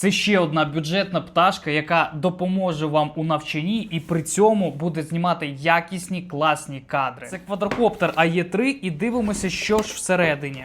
Це ще одна бюджетна пташка, яка допоможе вам у навчанні і при цьому буде знімати якісні класні кадри. Це квадрокоптер АЄ3 і дивимося, що ж всередині.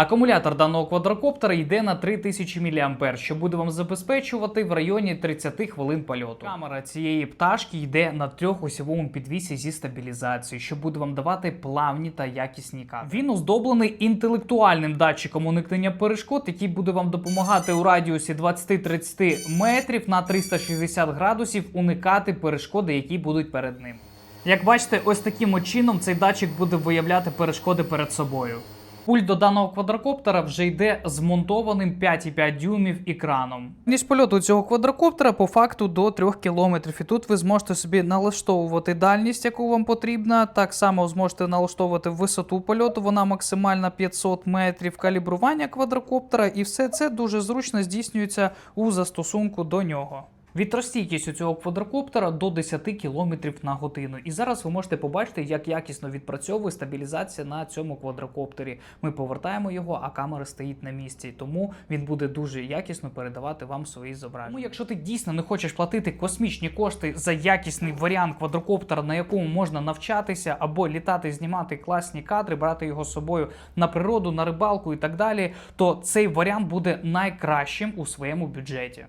Акумулятор даного квадрокоптера йде на 3000 мА, що буде вам забезпечувати в районі 30 хвилин польоту. Камера цієї пташки йде на трьохосьовому підвісі зі стабілізацією, що буде вам давати плавні та якісні кадри. Він оздоблений інтелектуальним датчиком уникнення перешкод, який буде вам допомагати у радіусі 20-30 метрів на 360 градусів уникати перешкоди, які будуть перед ним. Як бачите, ось таким чином цей датчик буде виявляти перешкоди перед собою. Пульт до даного квадрокоптера вже йде змонтованим 5,5 дюймів екраном. Ніж польоту цього квадрокоптера по факту до 3 км. І тут ви зможете собі налаштовувати дальність, яку вам потрібна. Так само зможете налаштовувати висоту польоту, вона максимальна 500 метрів, калібрування квадрокоптера, і все це дуже зручно здійснюється у застосунку до нього. Вітростійкість у цього квадрокоптера до 10 км на годину. І зараз ви можете побачити, як якісно відпрацьовує стабілізація на цьому квадрокоптері. Ми повертаємо його, а камера стоїть на місці. Тому він буде дуже якісно передавати вам свої зображення. Тому, якщо ти дійсно не хочеш платити космічні кошти за якісний варіант квадрокоптера, на якому можна навчатися або літати, знімати класні кадри, брати його з собою на природу, на рибалку і так далі, то цей варіант буде найкращим у своєму бюджеті.